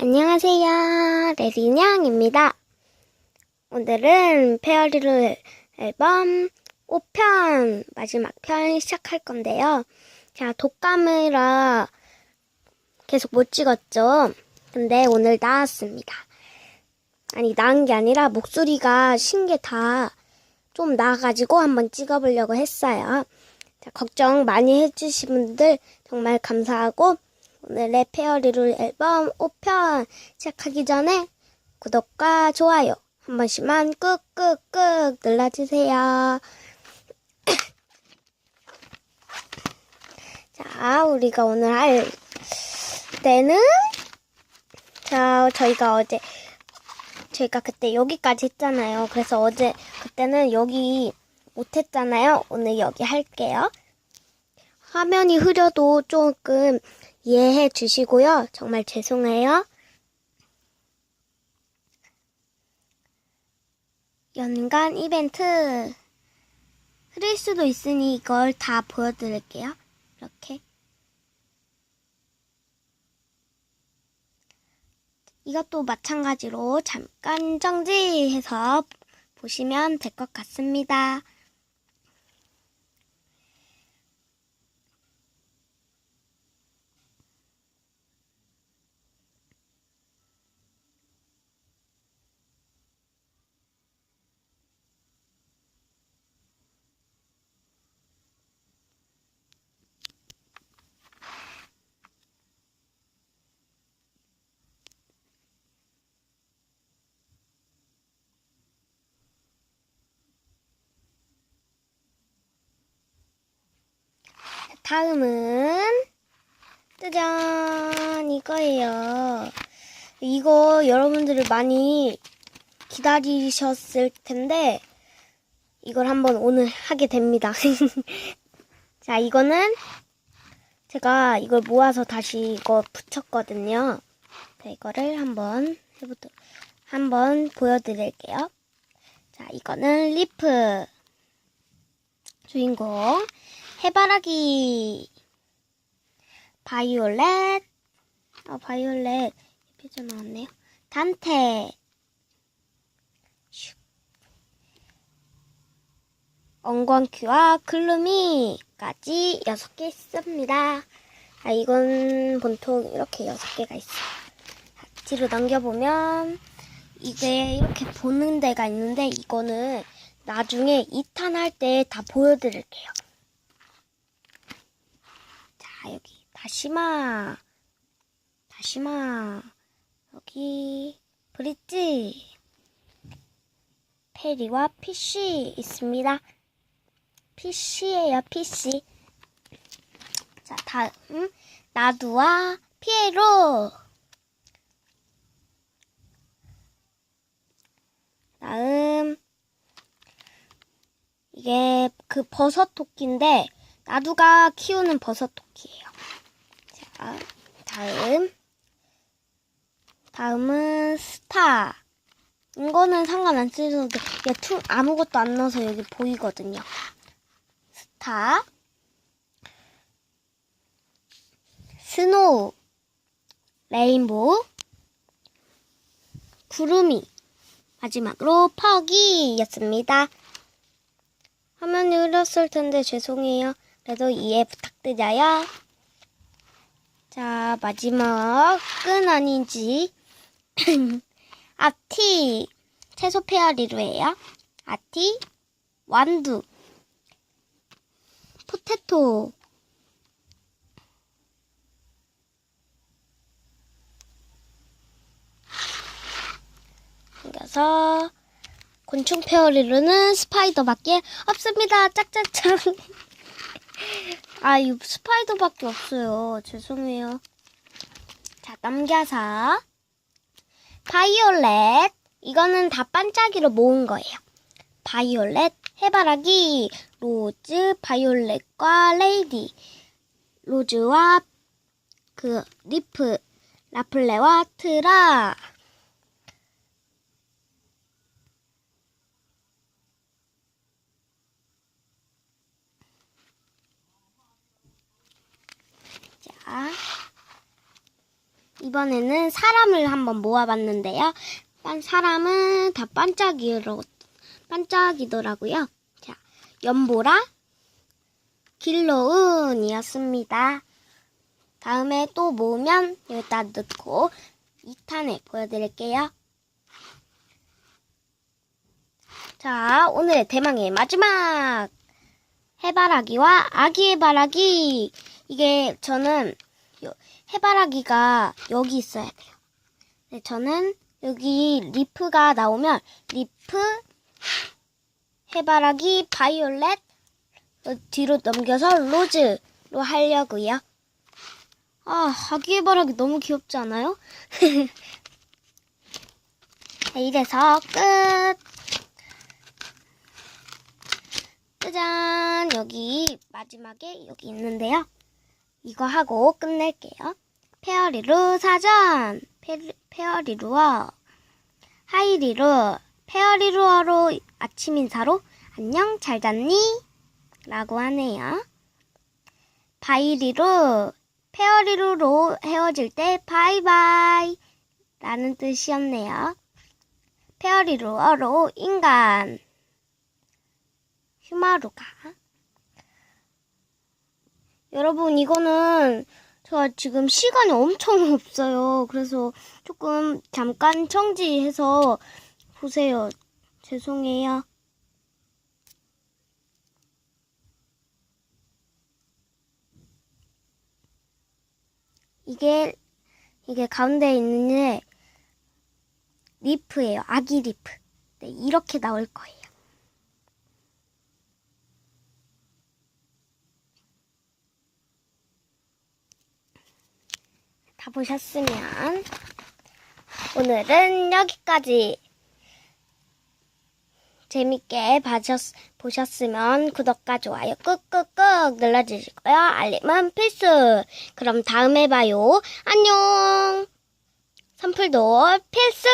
안녕하세요. 레리냥입니다. 오늘은 페어리루 앨범 5편 마지막 편 시작할 건데요. 자, 독감이라 계속 못 찍었죠. 근데 오늘 나왔습니다. 아니, 나은 게 아니라 목소리가 쉰게다 좀 나아가지고 한번 찍어보려고 했어요. 자, 걱정 많이 해주신 분들 정말 감사하고 오늘의 페어리룰 앨범 5편 시작하기 전에 구독과 좋아요 한 번씩만 꾹꾹꾹 눌러주세요. 자, 우리가 오늘 할 때는 자, 저희가 어제 저희가 그때 여기까지 했잖아요. 그래서 어제 그때는 여기 못했잖아요. 오늘 여기 할게요. 화면이 흐려도 조금 이해해 주시고요. 정말 죄송해요. 연간 이벤트 흐릴 수도 있으니 이걸 다 보여드릴게요. 이렇게. 이것도 마찬가지로 잠깐 정지해서 보시면 될 것 같습니다. 다음은 짜잔 이거예요. 이거 여러분들이 많이 기다리셨을 텐데 이걸 한번 오늘 하게 됩니다. 자, 이거는 제가 이걸 모아서 다시 이거 붙였거든요. 자, 이거를 한번 해보도록 한번 보여드릴게요. 자, 이거는 리프 주인공 해바라기. 바이올렛. 아 바이올렛. 예쁘게 나왔네요. 단테. 슉. 엉겅퀴와 클루미까지 6개 있습니다. 아 이건 보통 이렇게 6개가 있어요. 자, 뒤로 넘겨보면 이게 이렇게 보는 데가 있는데 이거는 나중에 2탄 할 때 다 보여드릴게요. 자, 여기 다시마, 다시마, 여기 브릿지, 페리와 피쉬 있습니다. 피쉬예요, 피쉬. 자, 다음 나두와 피에로. 다음 이게 그 버섯 토끼인데 나두가 키우는 버섯 토끼예요. 자, 다음. 다음은 스타. 이거는 상관 안 쓰셔도 돼. 얘 투, 아무것도 안 넣어서 여기 보이거든요. 스타. 스노우. 레인보우. 구름이. 마지막으로 퍽이였습니다. 화면이 흐렸을 텐데 죄송해요. 그래도 이해 부탁드려요. 자, 마지막 끈 아닌지. 아티, 채소 페어리루예요. 아티, 완두, 포테토, 생겨서 곤충 페어리루는 스파이더밖에 없습니다. 짝짝짝. 아, 이 스파이더밖에 없어요. 죄송해요. 자, 넘겨서 바이올렛. 이거는 다 반짝이로 모은 거예요. 바이올렛, 해바라기, 로즈, 바이올렛과 레이디, 로즈와 그 리프, 라플레와 트라. 자, 이번에는 사람을 한번 모아봤는데요. 반- 사람은 다 반짝이로, 반짝이더라고요. 자, 연보라, 길로운이었습니다. 다음에 또 모으면 여기다 넣고 2탄에 보여드릴게요. 자, 오늘의 대망의 마지막! 해바라기와 아기 해바라기! 이게 저는 요- 해바라기가 여기 있어야 돼요. 네, 저는 여기 리프가 나오면 리프, 해바라기, 바이올렛, 어, 뒤로 넘겨서 로즈로 하려고요. 아, 아기 해바라기 너무 귀엽지 않아요? 네, 이래서 끝! 짜잔! 여기 마지막에 여기 있는데요. 이거 하고 끝낼게요. 페어리루 사전! 페, 페어리루어. 하이리루. 페어리루어로 아침 인사로 안녕, 잘 잤니? 라고 하네요. 바이리루. 페어리루로 헤어질 때 바이바이 라는 뜻이었네요. 페어리루어로 인간. 휴마루가. 여러분, 이거는 저 지금 시간이 엄청 없어요. 그래서 조금 잠깐 청지해서 보세요. 죄송해요. 이게, 이게 가운데 있는 게 리프예요. 아기 리프. 네, 이렇게 나올 거예요. 다 보셨으면 오늘은 여기까지 재밌게 봐셨, 보셨으면 구독과 좋아요 꾹꾹꾹 눌러주시고요. 알림은 필수. 그럼 다음에 봐요. 안녕. 선풀도 필수.